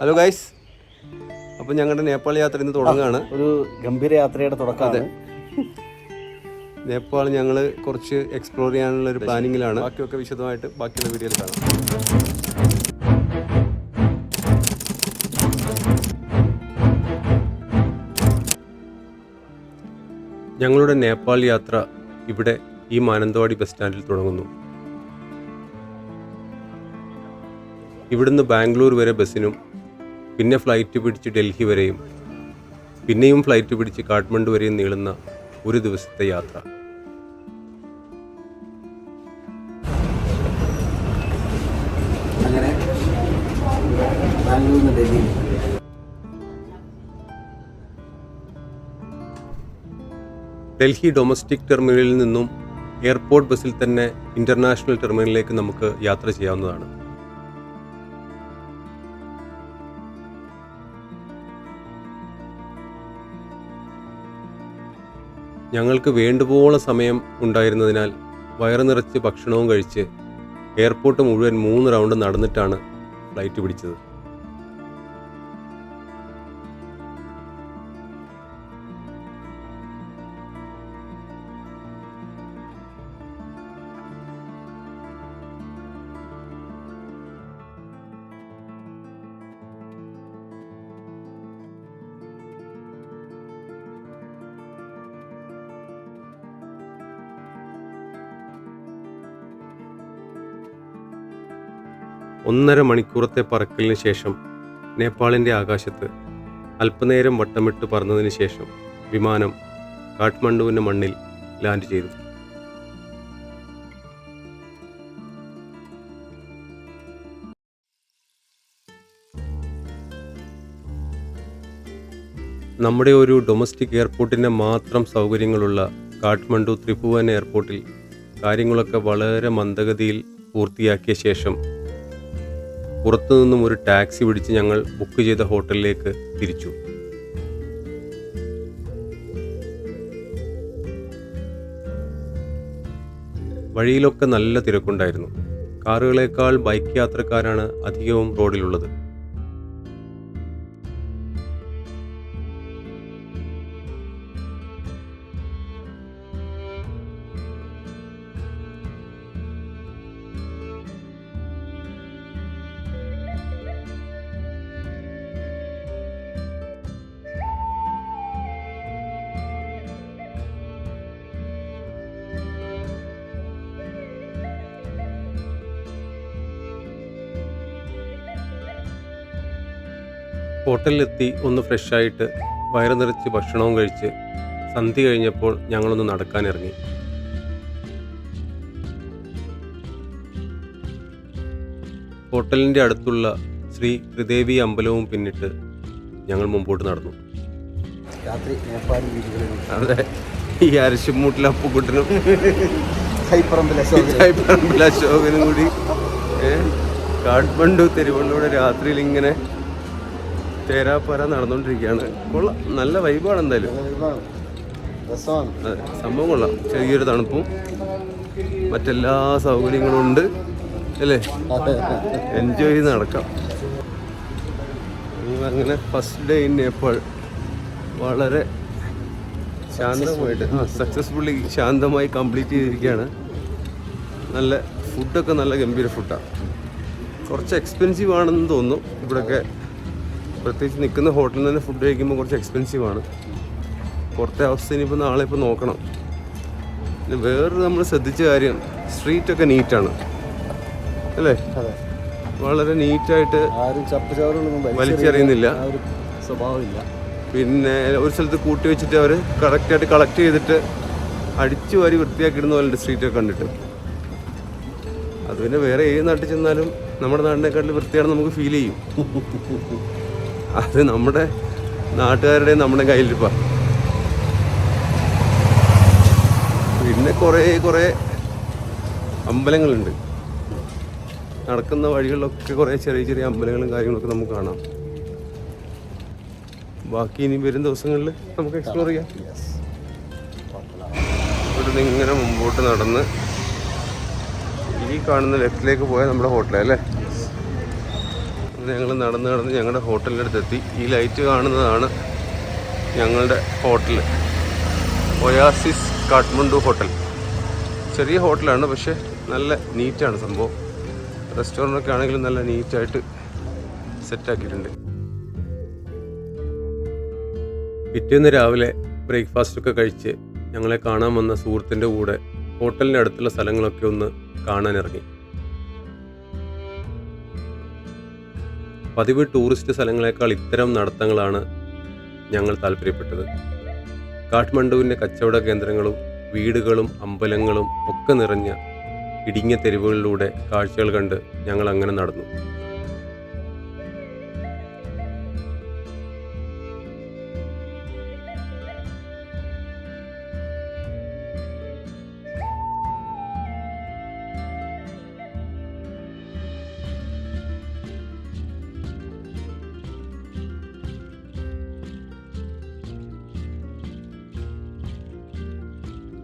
Hello guys അപ്പോൾ ഞങ്ങളുടെ നേപ്പാൾ യാത്ര ഇന്ന് തുടങ്ങുകയാണ് ഒരു ഗംഭീര യാത്രയുടെ തുടക്കമാണ്. നേപ്പാൾ ഞങ്ങൾ കുറച്ച് എക്സ്പ്ലോർ ചെയ്യാനുള്ള ഒരു പ്ലാനിങ്ങിലാണ് ബാക്കിയൊക്കെ വിശദമായിട്ട് ബാക്കിയുള്ള വീഡിയോയിൽ കാണാം. ഞങ്ങളുടെ നേപ്പാൾ യാത്ര ഇവിടെ ഈ മാനന്തവാടി ബസ് സ്റ്റാൻഡിൽ തുടങ്ങുന്നു. ഇവിടുന്ന് ബാംഗ്ലൂർ വരെ ബസ്സിനും പിന്നെ ഫ്ലൈറ്റ് പിടിച്ച് ഡൽഹി വരെയും പിന്നെയും ഫ്ലൈറ്റ് പിടിച്ച് കാഠ്മണ്ഡു വരെയും നീളുന്ന ഒരു ദിവസത്തെ യാത്ര. അങ്ങനെ ബാംഗ്ലൂരിൽ ഡൽഹി ഡൽഹി ഡൊമസ്റ്റിക് ടെർമിനലിൽ നിന്നും എയർപോർട്ട് ബസ്സിൽ തന്നെ ഇന്റർനാഷണൽ ടെർമിനലിലേക്ക് നമുക്ക് യാത്ര ചെയ്യാവുന്നതാണ്. ഞങ്ങൾക്ക് വേണ്ടുപോലെ സമയം ഉണ്ടായിരുന്നതിനാൽ വയറു നിറച്ച് ഭക്ഷണവും കഴിച്ച് എയർപോർട്ട് മുഴുവൻ മൂന്ന് റൗണ്ട് നടന്നിട്ടാണ് ഫ്ലൈറ്റ് പിടിച്ചത്. ഒന്നര മണിക്കൂറത്തെ പറക്കലിന് ശേഷം നേപ്പാളിന്റെ ആകാശത്ത് അല്പനേരം വട്ടമിട്ട് പറന്നതിന് ശേഷം വിമാനം കാഠ്മണ്ഡുവിന്റെ മണ്ണിൽ ലാൻഡ് ചെയ്തു. നമ്മുടെ ഒരു ഡൊമസ്റ്റിക് എയർപോർട്ടിന്റെ മാത്രം സൗകര്യങ്ങളുള്ള കാഠ്മണ്ഡു ത്രിഭുവൻ എയർപോർട്ടിൽ കാര്യങ്ങളൊക്കെ വളരെ മന്ദഗതിയിൽ പൂർത്തിയാക്കിയ ശേഷം പുറത്തുനിന്നും ഒരു ടാക്സി പിടിച്ച് ഞങ്ങൾ ബുക്ക് ചെയ്ത ഹോട്ടലിലേക്ക് തിരിച്ചു. വഴിയിലൊക്കെ നല്ല തിരക്കുണ്ടായിരുന്നു. കാറുകളേക്കാൾ ബൈക്ക് യാത്രക്കാരാണ് അധികവും റോഡിലുള്ളത് ഹോട്ടലിലെത്തി ഒന്ന് ഫ്രഷായിട്ട് വയറു നിറച്ച് ഭക്ഷണവും കഴിച്ച് സന്ധി കഴിഞ്ഞപ്പോൾ ഞങ്ങളൊന്ന് നടക്കാനിറങ്ങി. ഹോട്ടലിന്റെ അടുത്തുള്ള ശ്രീ ത്രിദേവി അമ്പലവും പിന്നിട്ട് ഞങ്ങൾ മുമ്പോട്ട് നടന്നു. രാത്രി അതെ ഈ അരശിമൂട്ടിലെ അപ്പുക്കുട്ടനും അശോകനും. കൂടി കാഠ്മണ്ഡു തെരുവുകളിലൂടെ രാത്രിയിൽ ഇങ്ങനെ തേരാപ്പര നടന്നുകൊണ്ടിരിക്കുകയാണ്. കൊള്ളാം. നല്ല വൈബാണ് എന്തായാലും. അതെ സംഭവം കൊള്ളാം. ചെറിയൊരു തണുപ്പും മറ്റെല്ലാ സൗകര്യങ്ങളും ഉണ്ട്. അല്ലേ? എൻജോയ് ചെയ്ത് നടക്കാം. അങ്ങനെ ഫസ്റ്റ് ഡേ ഇൻ നേപ്പാൾ വളരെ ശാന്തമായിട്ട് സക്സസ്ഫുള്ളി ശാന്തമായി കംപ്ലീറ്റ് ചെയ്തിരിക്കുകയാണ്. നല്ല ഫുഡൊക്കെ നല്ല ഗംഭീര ഫുഡാണ് കുറച്ച് എക്സ്പെൻസീവ് ആണെന്ന് തോന്നുന്നു. ഇവിടെയൊക്കെ പ്രത്യേകിച്ച് നിൽക്കുന്ന ഹോട്ടലിൽ തന്നെ ഫുഡ് കഴിക്കുമ്പോൾ കുറച്ച് എക്സ്പെൻസീവ് ആണ്. പുറത്തെ അവസ്ഥ ഇനിയിപ്പോൾ നാളെ ഇപ്പോൾ നോക്കണം. പിന്നെ വേറൊരു നമ്മൾ ശ്രദ്ധിച്ച കാര്യം സ്ട്രീറ്റൊക്കെ നീറ്റാണ് അല്ലേ? വളരെ നീറ്റായിട്ട് വലിച്ചെറിയുന്നില്ല. സ്വഭാവമില്ല. പിന്നെ ഒരു സ്ഥലത്ത് കൂട്ടി വെച്ചിട്ട് അവർ കറക്റ്റായിട്ട് കളക്ട് ചെയ്തിട്ട് അടിച്ചു വാരി വൃത്തിയാക്കിയിടുന്ന പോലെ സ്ട്രീറ്റൊക്കെ കണ്ടിട്ട്. അത് പിന്നെ വേറെ ഏത് നാട്ടിൽ ചെന്നാലും നമ്മുടെ നാടിനെക്കാട്ടിൽ വൃത്തിയാണ് നമുക്ക് ഫീൽ ചെയ്യും. അത് നമ്മുടെ നാട്ടുകാരുടെ നമ്മുടെ കയ്യിലിരിപ്പാ പിന്നെ കുറേ കുറേ അമ്പലങ്ങളുണ്ട്. നടക്കുന്ന വഴികളിലൊക്കെ കുറേ ചെറിയ ചെറിയ അമ്പലങ്ങളും കാര്യങ്ങളൊക്കെ നമുക്ക് കാണാം. ബാക്കി ഇനി വരും ദിവസങ്ങളിൽ നമുക്ക് എക്സ്പ്ലോർ ചെയ്യാം. ഇവിടുന്ന് ഇങ്ങനെ മുമ്പോട്ട് നടന്ന് ഈ കാണുന്ന ലെഫ്റ്റിലേക്ക് പോയാൽ നമ്മുടെ ഹോട്ടലല്ലേ അങ്ങനെ ഞങ്ങൾ നടന്ന് നടന്ന് ഞങ്ങളുടെ ഹോട്ടലിന്റെ അടുത്തെത്തി ഈ ലൈറ്റ് കാണുന്നതാണ് ഞങ്ങളുടെ ഹോട്ടൽ ഒയാസിസ് കാഠ്മണ്ഡു ഹോട്ടൽ. ചെറിയ ഹോട്ടലാണ് പക്ഷേ നല്ല നീറ്റാണ് സംഭവം. റെസ്റ്റോറന്റൊക്കെ ആണെങ്കിലും നല്ല നീറ്റായിട്ട് സെറ്റാക്കിയിട്ടുണ്ട്. പിറ്റേന്ന് രാവിലെ ബ്രേക്ക്ഫാസ്റ്റൊക്കെ കഴിച്ച് ഞങ്ങളെ കാണാൻ വന്ന സുഹൃത്തിന്റെ കൂടെ ഹോട്ടലിന്റെ അടുത്തുള്ള സ്ഥലങ്ങളൊക്കെ ഒന്ന് കാണാനിറങ്ങി. പതിവ് ടൂറിസ്റ്റ് സ്ഥലങ്ങളെക്കാൾ ഇത്തരം നടത്തങ്ങളാണ് ഞങ്ങൾ താല്പര്യപ്പെട്ടത്. കാഠ്മണ്ഡുവിന്റെ കച്ചവട കേന്ദ്രങ്ങളും വീടുകളും അമ്പലങ്ങളും ഒക്കെ നിറഞ്ഞ ഇടുങ്ങിയ തെരുവുകളിലൂടെ കാഴ്ചകൾ കണ്ട് ഞങ്ങൾ അങ്ങനെ നടന്നു.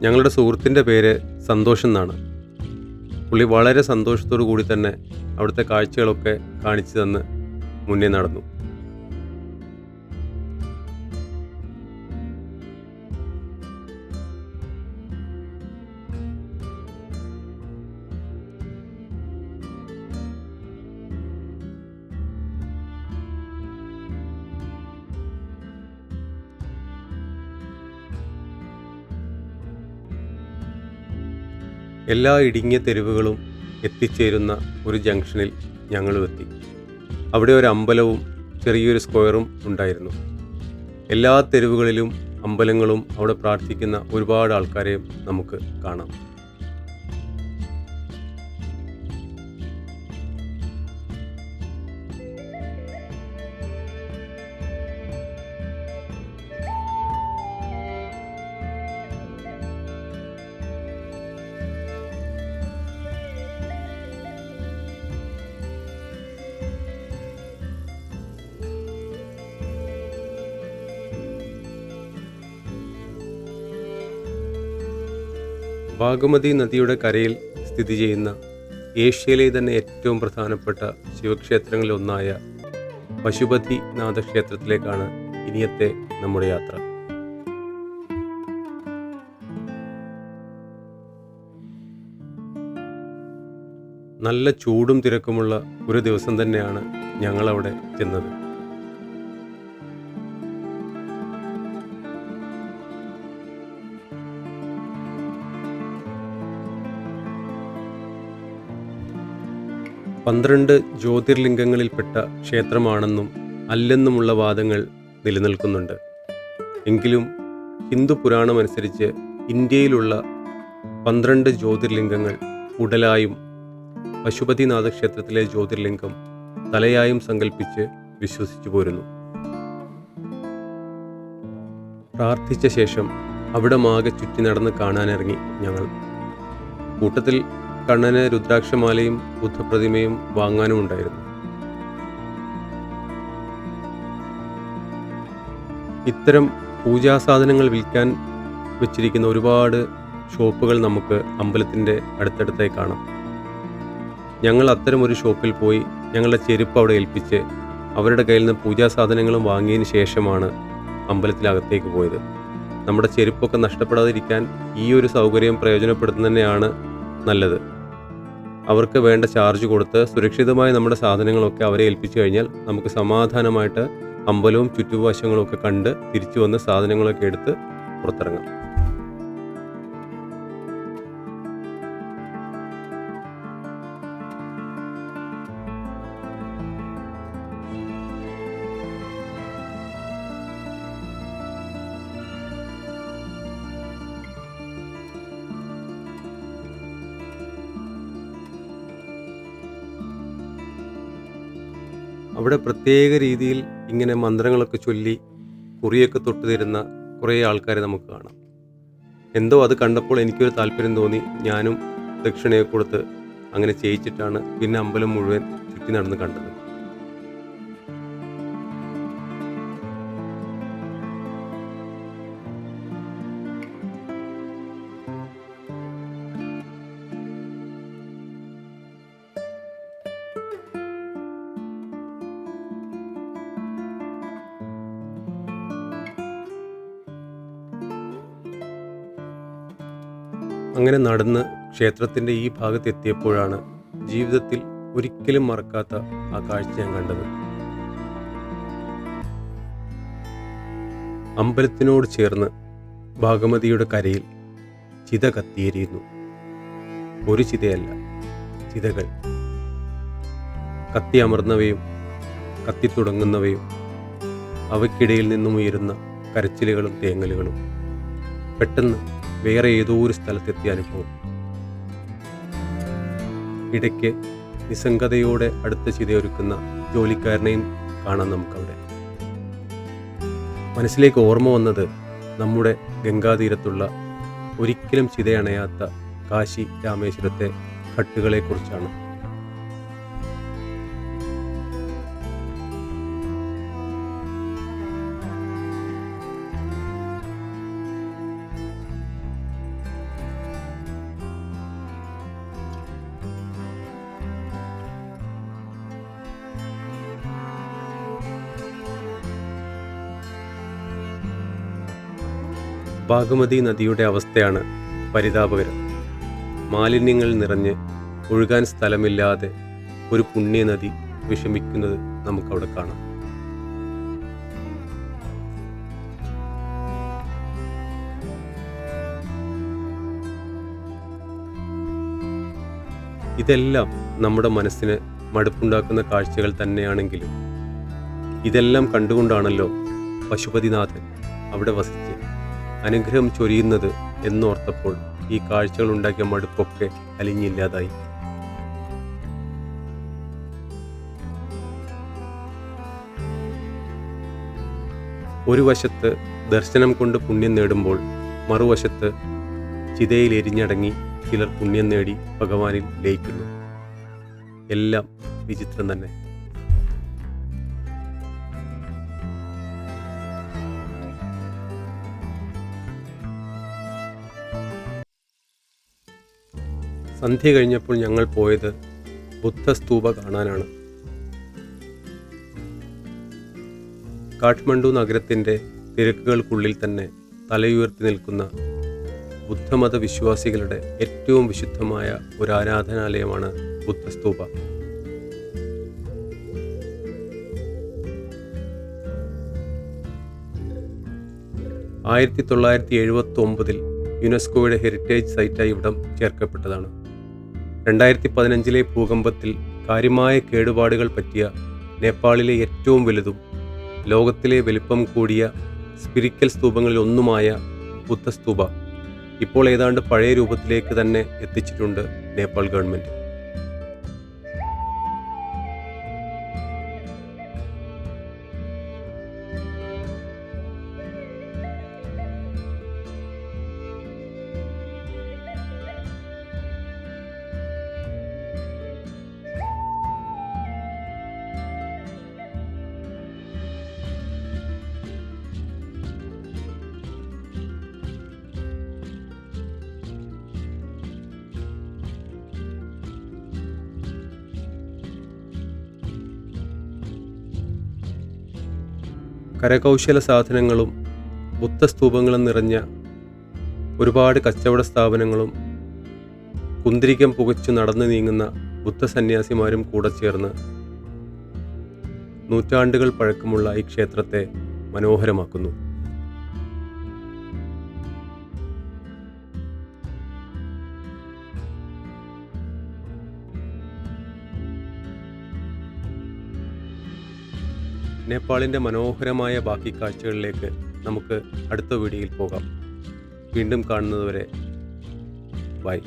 ഞങ്ങളുടെ സുഹൃത്തിന്റെ പേര് സന്തോഷ് എന്നാണ്. പുള്ളി വളരെ സന്തോഷത്തോടു കൂടി തന്നെ അവിടുത്തെ കാഴ്ചകളൊക്കെ കാണിച്ചു തന്ന് മുന്നേ നടന്നു. എല്ലാ ഇടുങ്ങിയ തെരുവുകളും എത്തിച്ചേരുന്ന ഒരു ജംഗ്ഷനിൽ ഞങ്ങളും എത്തി. അവിടെ ഒരു അമ്പലവും ചെറിയൊരു സ്ക്വയറും ഉണ്ടായിരുന്നു. എല്ലാ തെരുവുകളിലും അമ്പലങ്ങളും അവിടെ പ്രാർത്ഥിക്കുന്ന ഒരുപാട് ആൾക്കാരെയും നമുക്ക് കാണാം. ഭാഗമതി നദിയുടെ കരയിൽ സ്ഥിതി ചെയ്യുന്ന ഏഷ്യയിലെ തന്നെ ഏറ്റവും പ്രധാനപ്പെട്ട ശിവക്ഷേത്രങ്ങളിലൊന്നായ പശുപതി നാഥക്ഷേത്രത്തിലേക്കാണ് ഇനിയത്തെ നമ്മുടെ യാത്ര. നല്ല ചൂടും തിരക്കുമുള്ള ഒരു ദിവസം തന്നെയാണ് ഞങ്ങളവിടെ ചെന്നത്. പന്ത്രണ്ട് ജ്യോതിർലിംഗങ്ങളിൽപ്പെട്ട ക്ഷേത്രമാണെന്നും അല്ലെന്നുമുള്ള വാദങ്ങൾ നിലനിൽക്കുന്നുണ്ട്. എങ്കിലും ഹിന്ദു പുരാണമനുസരിച്ച് ഇന്ത്യയിലുള്ള പന്ത്രണ്ട് ജ്യോതിർലിംഗങ്ങൾ ഉടലായും പശുപതിനാഥ ക്ഷേത്രത്തിലെ ജ്യോതിർലിംഗം തലയായും സങ്കല്പിച്ച് വിശ്വസിച്ചു പോരുന്നു. പ്രാർത്ഥിച്ച ശേഷം അവിടെ മാകെ ചുറ്റി നടന്ന് കാണാനിറങ്ങി ഞങ്ങൾ. കൂട്ടത്തിൽ കണ്ണന് രുദ്രാക്ഷമാലയും ബുദ്ധപ്രതിമയും വാങ്ങാനും ഉണ്ടായിരുന്നു. ഇത്തരം പൂജാസാധനങ്ങൾ വിൽക്കാൻ വെച്ചിരിക്കുന്ന ഒരുപാട് ഷോപ്പുകൾ നമുക്ക് അമ്പലത്തിന്റെ അടുത്തടുത്തായി കാണാം. ഞങ്ങൾ അത്തരം ഒരു ഷോപ്പിൽ പോയി ഞങ്ങളുടെ ചെരുപ്പ് അവിടെ ഏൽപ്പിച്ച് അവരുടെ കയ്യിൽ നിന്ന് പൂജാസാധനങ്ങളും വാങ്ങിയതിന് ശേഷമാണ് അമ്പലത്തിലകത്തേക്ക് പോയത്. നമ്മുടെ ചെരുപ്പൊക്കെ നഷ്ടപ്പെടാതിരിക്കാൻ ഈ ഒരു സൗകര്യം പ്രയോജനപ്പെടുത്തുന്നതന്നെയാണ് നല്ലത്. അവർക്ക് വേണ്ട ചാർജ് കൊടുത്ത് സുരക്ഷിതമായി നമ്മുടെ സാധനങ്ങളൊക്കെ അവരെ ഏൽപ്പിച്ചു കഴിഞ്ഞാൽ നമുക്ക് സമാധാനമായിട്ട് അമ്പലവും ചുറ്റുവശങ്ങളും ഒക്കെ കണ്ട് തിരിച്ചു വന്ന് സാധനങ്ങളൊക്കെ എടുത്ത് പുറത്തിറങ്ങാം. അവിടെ പ്രത്യേക രീതിയിൽ ഇങ്ങനെ മന്ത്രങ്ങളൊക്കെ ചൊല്ലി കുറിയൊക്കെ തൊട്ട് തരുന്ന കുറേ ആൾക്കാരെ നമുക്ക് കാണാം. എന്തോ അത് കണ്ടപ്പോൾ എനിക്കൊരു താല്പര്യം തോന്നി. ഞാനും ദക്ഷിണയെ കൊടുത്ത് അങ്ങനെ ചെയ്യിച്ചിട്ടാണ് പിന്നെ അമ്പലം മുഴുവൻ ചുറ്റി നടന്ന് കണ്ടത്. അങ്ങനെ നടന്ന് ക്ഷേത്രത്തിന്റെ ഈ ഭാഗത്തെത്തിയപ്പോഴാണ് ജീവിതത്തിൽ ഒരിക്കലും മറക്കാത്ത ആ കാഴ്ച ഞാൻ കണ്ടത്. അമ്പലത്തിനോട് ചേർന്ന് ഭാഗമതിയുടെ കരയിൽ ചിത കത്തിയെരിയുന്നു. ഒരു ചിതയല്ല ചിതകൾ. കത്തി അമർന്നവയും കത്തിത്തുടങ്ങുന്നവയും അവയ്ക്കിടയിൽ നിന്നും ഉയരുന്ന കരച്ചിലുകളും തേങ്ങലുകളും പെട്ടെന്ന് വേറെ ഏതോ ഒരു സ്ഥലത്തെത്തിയ അനുഭവം. ഇടയ്ക്ക് നിസ്സംഗതയോടെ അടുത്ത ചിതയൊരുക്കുന്ന ജോലിക്കാരനെയും കാണാം നമുക്കവിടെ. മനസ്സിലേക്ക് ഓർമ്മ വന്നത് നമ്മുടെ ഗംഗാതീരത്തുള്ള ഒരിക്കലും ചിതയണയാത്ത കാശി രാമേശ്വരത്തെ ഘട്ടുകളെക്കുറിച്ചാണ് ബാഗമതി നദിയുടെ അവസ്ഥയാണ് പരിതാപകരം. മാലിന്യങ്ങൾ നിറഞ്ഞ് ഒഴുകാൻ സ്ഥലമില്ലാതെ ഒരു പുണ്യനദി വിഷമിക്കുന്നത് നമുക്കവിടെ കാണാം. ഇതെല്ലാം നമ്മുടെ മനസ്സിന് മടുപ്പുണ്ടാക്കുന്ന കാഴ്ചകൾ തന്നെയാണെങ്കിലും ഇതെല്ലാം കണ്ടുകൊണ്ടാണല്ലോ പശുപതിനാഥൻ അവിടെ വസിച്ച് അനുഗ്രഹം ചൊരിയുന്നത് എന്നോർത്തപ്പോൾ ഈ കാഴ്ചകൾ ഉണ്ടാക്കിയ മടുപ്പൊക്കെ അലിഞ്ഞില്ലാതായി. ഒരു വശത്ത് ദർശനം കൊണ്ട് പുണ്യം നേടുമ്പോൾ മറുവശത്ത് ചിതയിൽ എരിഞ്ഞടങ്ങി ചിലർ പുണ്യം നേടി ഭഗവാനിൽ ലയിക്കുന്നു. എല്ലാം വിചിത്രം തന്നെ. സന്ധ്യ കഴിഞ്ഞപ്പോൾ ഞങ്ങൾ പോയത് ബുദ്ധസ്തൂപ കാണാനാണ്. കാഠ്മണ്ഡു നഗരത്തിന്റെ തിരക്കുകൾക്കുള്ളിൽ തന്നെ തലയുയർത്തി നിൽക്കുന്ന ബുദ്ധമത വിശ്വാസികളുടെ ഏറ്റവും വിശുദ്ധമായ ഒരു ആരാധനാലയമാണ് ബുദ്ധസ്തൂപ. ആയിരത്തി തൊള്ളായിരത്തി എഴുപത്തി ഒമ്പതിൽ യുനെസ്കോയുടെ ഹെറിറ്റേജ് സൈറ്റായി ഇവിടം ചേർക്കപ്പെട്ടതാണ്. രണ്ടായിരത്തി പതിനഞ്ചിലെ ഭൂകമ്പത്തിൽ കാര്യമായ കേടുപാടുകൾ പറ്റിയ നേപ്പാളിലെ ഏറ്റവും വലുതും ലോകത്തിലെ വലിപ്പം കൂടിയ സ്പിരിക്കൽ സ്തൂപങ്ങളിൽ ഒന്നുമായ ബുദ്ധസ്തൂപ ഇപ്പോൾ ഏതാണ്ട് പഴയ രൂപത്തിലേക്ക് തന്നെ എത്തിച്ചിട്ടുണ്ട് നേപ്പാൾ ഗവൺമെന്റ്. കരകൗശല സാധനങ്ങളും ബുദ്ധസ്തൂപങ്ങളും നിറഞ്ഞ ഒരുപാട് കച്ചവട സ്ഥാപനങ്ങളും കുന്തിരിക്കം പുകച്ചു നടന്നു നീങ്ങുന്ന ബുദ്ധസന്യാസിമാരും കൂടെ ചേർന്ന് നൂറ്റാണ്ടുകൾ പഴക്കമുള്ള ഈ ക്ഷേത്രത്തെ മനോഹരമാക്കുന്നു. നേപ്പാളിന്റെ മനോഹരമായ ബാക്കി കാഴ്ചകളിലേക്ക് നമുക്ക് അടുത്ത വീഡിയോയിൽ പോകാം. വീണ്ടും കാണുന്നതുവരെ ബൈ.